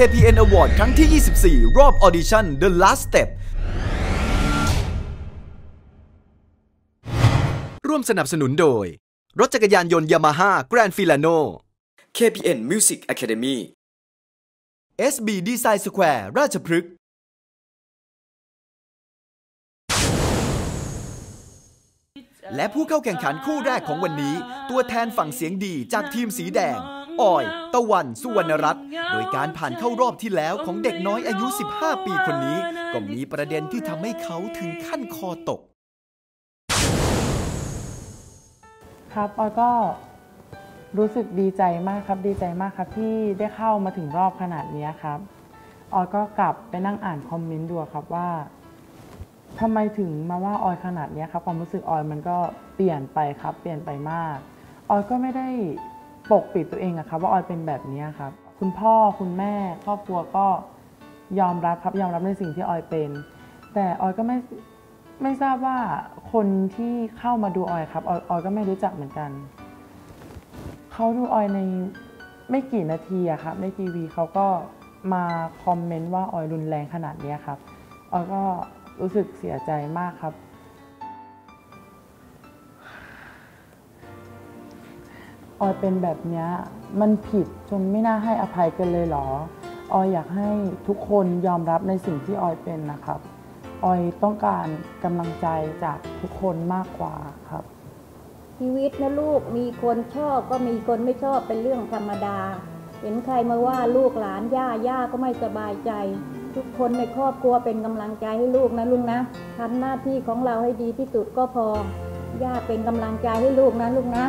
KPN Award ครั้งที่ 24 รอบ Audition The Last Step ร่วมสนับสนุนโดย รถจักรยานยนต์ยามาฮ่าแกรนฟิลาโน KPN Music Academy SB Design Square ราชพฤกษ์และผู้เข้าแข่งขันคู่แรกของวันนี้ ตัวแทนฝั่งเสียงดีจากทีมสีแดง ออย ตะวันสุวรรณรัตน์โดยการผ่านเข้ารอบที่แล้วของเด็กน้อยอายุ 15 ปีคนนี้ ก็มีประเด็นที่ทำให้เขาถึงขั้นคอตก ครับออยก็รู้สึกดีใจมากครับดีใจมากครับที่ได้เข้ามาถึงรอบขนาดนี้ครับออยก็กลับไปนั่งอ่านคอมเมนต์ดูครับว่าทำไมถึงมาว่าออยขนาดนี้ครับความรู้สึกออยมันก็เปลี่ยนไปครับ เปลี่ยนไปมาก ออยก็ไม่ได้ ปกปิดตัวเองอะครับว่าออยเป็นแบบนี้ครับ คุณพ่อคุณแม่ครอบครัวก็ยอมรับครับยอมรับในสิ่งที่ออยเป็น แต่ออยก็ไม่ไม่ทราบว่าคนที่เข้ามาดูออยครับออยออยก็ไม่รู้จักเหมือนกันเขาดูออยในไม่กี่นาทีอะครับในทีวีเขาก็มาคอมเมนต์ว่าออยรุนแรงขนาดนี้ครับออยก็รู้สึกเสียใจมากครับ ออยเป็นแบบนี้มันผิดจนไม่น่าให้อภัยกันเลยเหรอ ออยอยากให้ทุกคนยอมรับในสิ่งที่ออยเป็นนะครับ ออยต้องการกำลังใจจากทุกคนมากกว่าครับ ชีวิตนะลูกมีคนชอบก็มีคนไม่ชอบเป็นเรื่องธรรมดา เห็นใครมาว่าลูกหลานย่าย่าก็ไม่สบายใจ ทุกคนในครอบครัวเป็นกำลังใจให้ลูกนะลุงนะทำหน้าที่ของเราให้ดีที่สุดก็พอย่าเป็นกำลังใจให้ลูกนะลูกนะ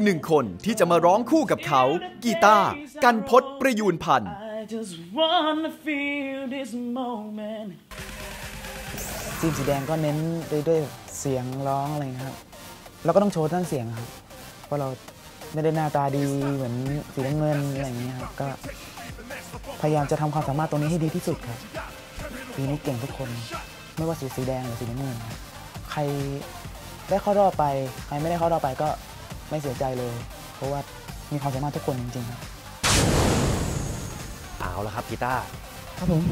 กหนึ่งคนที่จะมาร้องคู่กับเขากีตาร์กันพศประยูนพันธ์ I just wanna feel this moment ทีมสีแดงก็เน้นด้วยด้วยเสียงร้องอะไรนะครับเราก็ต้องโชว์ทั้งเสียงครับ เพราะเราไม่ได้หน้าตาดีเหมือนสีน้ำเงินอะไรอย่างเงี้ยครับก็พยายามจะทำความสามารถตรงนี้ให้ดีที่สุดครับปีนี้เก่งทุกคน ไม่ว่าสีสีแดงหรือสีน้ำเงินครับใครได้เข้ารอบไป ใครไม่ได้เข้ารอบไปก็ ไม่เสียใจเลย เพราะว่ามีความสามารถทุกคนจริงๆครับเอาละครับกีตาร์ครับผม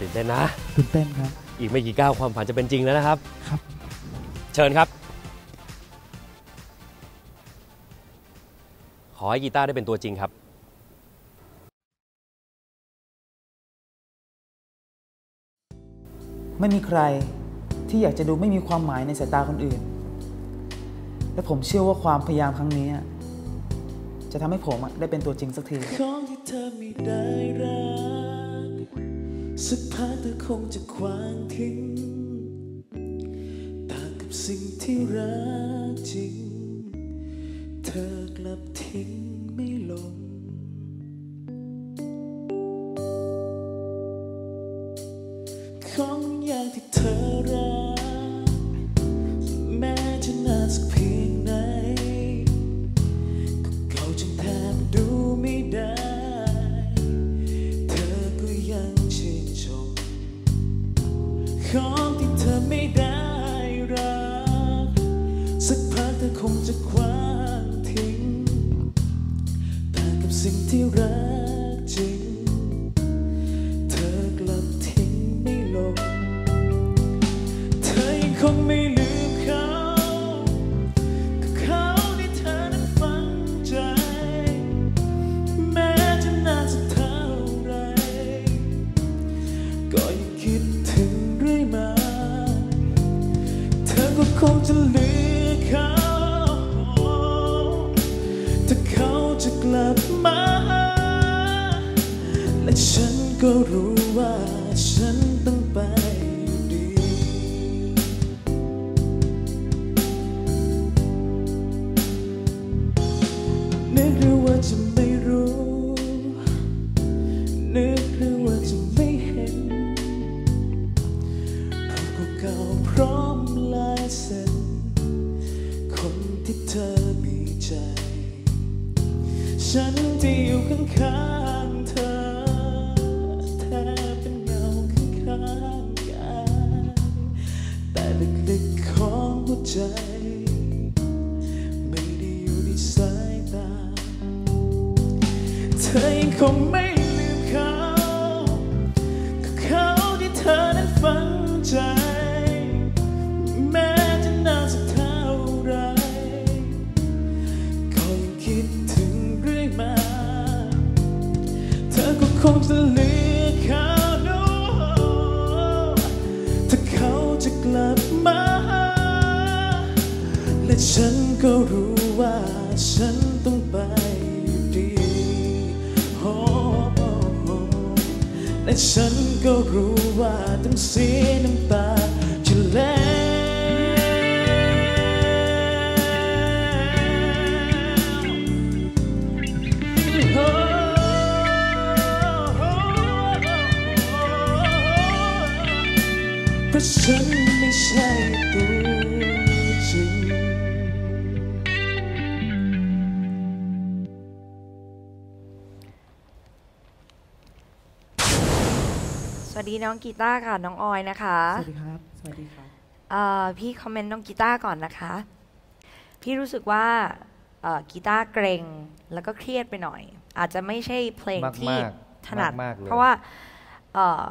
ตื่นเต้นนะ ตื่นเต้นครับ อีกไม่กี่ก้าวความฝันจะเป็นจริงแล้วนะครับ ครับ เชิญครับ ขอให้กีตาร์ได้เป็นตัวจริงครับไม่มีใครที่อยากจะดูไม่มีความหมายในสายตาคนอื่น และผมเชื่อว่าความพยายามครั้งนี้ จะทำให้ผมได้เป็นตัวจริงสักทีของที่เธอไม่ได้รักสักพักเธอคงจะควางทิ้งต่างกับสิ่งที่รักจริง เธอกลับทิ้งไม่ลง ข ฉันที่อยู่ข้างๆเธอ แทบเป็นเงาข้างๆกายแต่ลึกๆของหัวใจ ไม่ได้อยู่ในสายตา เธอยังคงไม่ และฉันก็รู้ว่าต้องเสียน้ำตาจะแล้วเพราะฉันไม่ใช่ตัว วัสดีน้องกีตาร์ค่ะ น้องออยนะคะ สวัสดีครับ สวัสดีครับเอ่อพี่คอมเมนต์น้องกีตาร์ก่อนนะคะ พี่รู้สึกว่าเอ่อกีตาร์เกรงแล้วก็เครียดไปหน่อย อาจจะไม่ใช่เพลงที่มากๆถนัดมากๆเลยเพราะว่าเอ่อ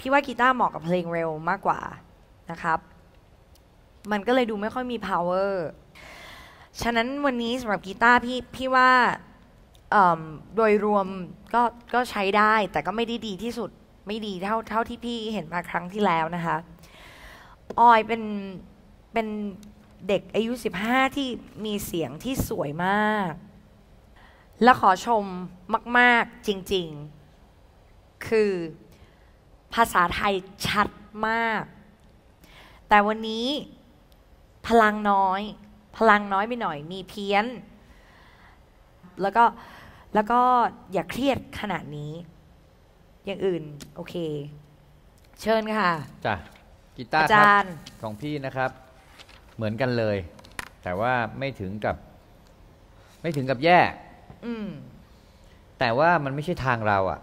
พี่ว่ากีตาร์เหมาะกับเพลงเร็วมากกว่านะครับ มันก็เลยดูไม่ค่อยมี power ฉะนั้นวันนี้สำหรับกีตาร์พี่พี่ว่าเอิ่มโดยรวมก็ก็ใช้ได้แต่ก็ไม่ได้ดีที่สุด ไม่ดีเท่าเท่าที่พี่เห็นมาครั้งที่แล้วนะคะ ออยเป็นเป็นเด็กอายุ 15 ที่มีเสียงที่สวยมาก และขอชมมาก ๆ จริง ๆ คือภาษาไทยชัดมาก แต่วันนี้พลังน้อย พลังน้อยไปหน่อย มีเพี้ยน แล้วก็ แล้วก็อย่าเครียดขนาดนี้ อย่างอื่น โอเค เชิญค่ะจ้ะกีตาร์อาคจารับรย์ของพี่นะครับ เหมือนกันเลย แต่ว่าไม่ถึงกับ ไม่ถึงกับแย่อืมแต่ว่ามันไม่ใช่ทางเราอะ่ะ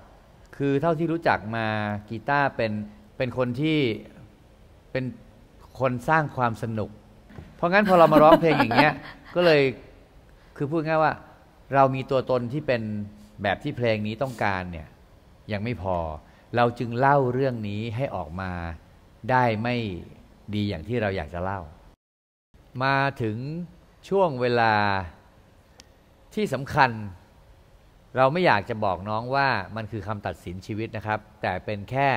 คือเท่าที่รู้จักมากีตาร์เป็นเป็นคนที่เป็นคนสร้างความสนุก เพราะงั้นพอเรามาร้องเพลงอย่างเงี้ย ก็เลยคือพูดง่ายว่า เรามีตัวตนที่เป็นแบบที่เพลงนี้ต้องการเนี่ย ยังไม่พอ เราจึงเล่าเรื่องนี้ให้ออกมาได้ไม่ดีอย่างที่เราอยากจะเล่า มาถึงช่วงเวลาที่สำคัญ เราไม่อยากจะบอกน้องว่ามันคือคำตัดสินชีวิตนะครับ แต่เป็นแค่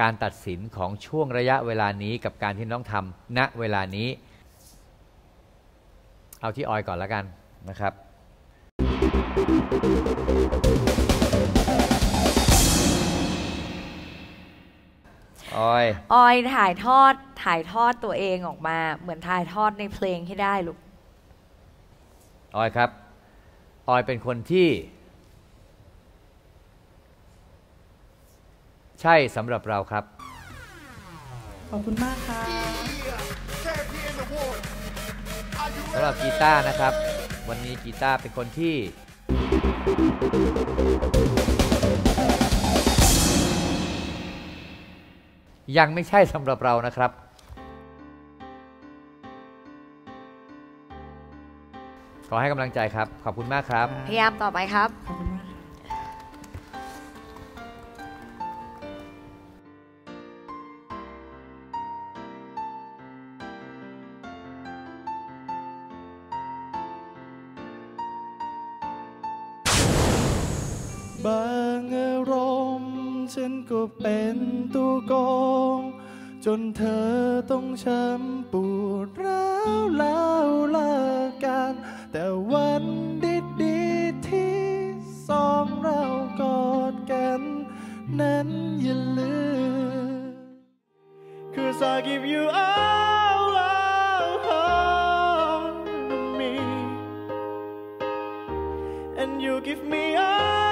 การตัดสินของช่วงระยะเวลานี้กับการที่น้องทำณเวลานี้ เอาที่ออยก่อนแล้วกันนะครับ ออยออยถ่ายทอดถ่ายทอดตัวเองออกมา เหมือนถ่ายทอดในเพลงให้ได้ลูกออยครับ ออยเป็นคนที่ ใช่สำหรับเราครับ ขอบคุณมากค่ะสำหรับกีตาร์นะครับ วันนี้กีตาร์เป็นคนที่ ยังไม่ใช่สำหรับเรานะครับ ขอให้กำลังใจครับ ขอบคุณมากครับ พยายามต่อไปครับ ขอบคุณมากค่ะบางอารมณ์ ฉันก็เป็นตัวโกง จนเธอต้องช้ำปวดร้าวแล้วเลิกกัน แต่วันดีๆที่สองเรากอดกัน นั้นอย่าลืม Cause I give you all, all, all of me and you give me all,